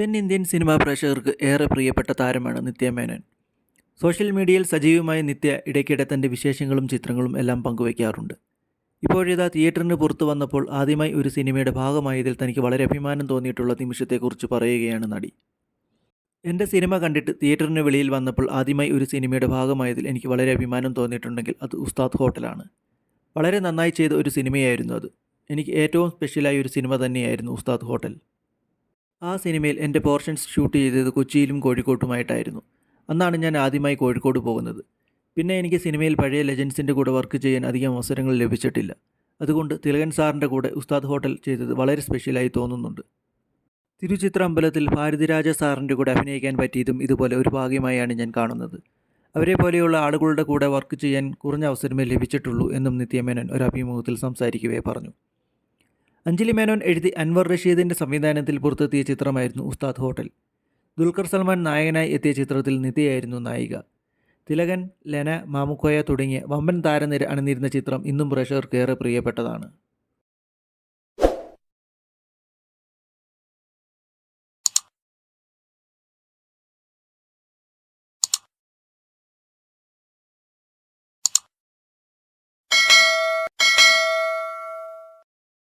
തെന്നിന്ത്യൻ സിനിമാ പ്രേക്ഷകർക്ക് ഏറെ പ്രിയപ്പെട്ട താരമാണ് നിത്യ മേനോൻ. സോഷ്യൽ മീഡിയയിൽ സജീവമായ നിത്യ ഇടയ്ക്കിടെ തന്റെ വിശേഷങ്ങളും ചിത്രങ്ങളും എല്ലാം പങ്കുവയ്ക്കാറുണ്ട്. ഇപ്പോഴിതാ തിയേറ്ററിന് പുറത്തു വന്നപ്പോൾ ആദ്യമായി ഒരു സിനിമയുടെ ഭാഗമായതിൽ തനിക്ക് വളരെ അഭിമാനം തോന്നിയിട്ടുള്ള നിമിഷത്തെക്കുറിച്ച് പറയുകയാണ് നടി. എന്റെ സിനിമ കണ്ടിട്ട് തിയേറ്ററിന് വെളിയിൽ വന്നപ്പോൾ ആദ്യമായി ഒരു സിനിമയുടെ ഭാഗമായതിൽ എനിക്ക് വളരെ അഭിമാനം തോന്നിയിട്ടുണ്ടെങ്കിൽ അത് ഉസ്താദ് ഹോട്ടലാണ്. വളരെ നന്നായി ചെയ്ത ഒരു സിനിമയായിരുന്നു അത്. എനിക്ക് ഏറ്റവും സ്പെഷ്യലായ ഒരു സിനിമ തന്നെയായിരുന്നു ഉസ്താദ് ഹോട്ടൽ. ആ സിനിമയിൽ എന്റെ പോർഷൻസ് ഷൂട്ട് ചെയ്തത് കൊച്ചിയിലും കോഴിക്കോട്ടുമായിട്ടായിരുന്നു. അന്നാണ് ഞാൻ ആദ്യമായി കോഴിക്കോട് പോകുന്നത്. പിന്നെ എനിക്ക് സിനിമയിൽ പഴയ ലെജൻസിന്റെ കൂടെ വർക്ക് ചെയ്യാൻ അധികം അവസരങ്ങൾ ലഭിച്ചിട്ടില്ല. അതുകൊണ്ട് തിലകൻ സാറിന്റെ കൂടെ ഉസ്താദ് ഹോട്ടൽ ചെയ്തത് വളരെ സ്പെഷ്യലായി തോന്നുന്നുണ്ട്. തിരുചിത്ര അമ്പലത്തിൽ ഭാരതിരാജ സാറിന്റെ കൂടെ അഭിനയിക്കാൻ പറ്റിയതും ഇതുപോലെ ഒരു ഭാഗ്യമായാണ് ഞാൻ കാണുന്നത്. അവരെ പോലെയുള്ള ആളുകളുടെ കൂടെ വർക്ക് ചെയ്യാൻ കുറഞ്ഞ അവസരമേ ലഭിച്ചിട്ടുള്ളൂ എന്നും നിത്യമേനൻ ഒരു അഭിമുഖത്തിൽ സംസാരിക്കവേ പറഞ്ഞു. അഞ്ജലി മേനോൻ എഴുതി അൻവർ റഷീദിന്റെ സംവിധാനത്തിൽ പുറത്തെത്തിയ ചിത്രമായിരുന്നു ഉസ്താദ് ഹോട്ടൽ. ദുൽഖർ സൽമാൻ നായകനായി എത്തിയ ചിത്രത്തിൽ നിത്യയായിരുന്നു നായിക. തിലകൻ ലെന മാമുക്കോയ തുടങ്ങിയ വമ്പൻ താരനിര അണിനിരുന്ന ചിത്രം ഇന്നും പ്രേക്ഷകർക്ക് ഏറെ പ്രിയപ്പെട്ടതാണ്.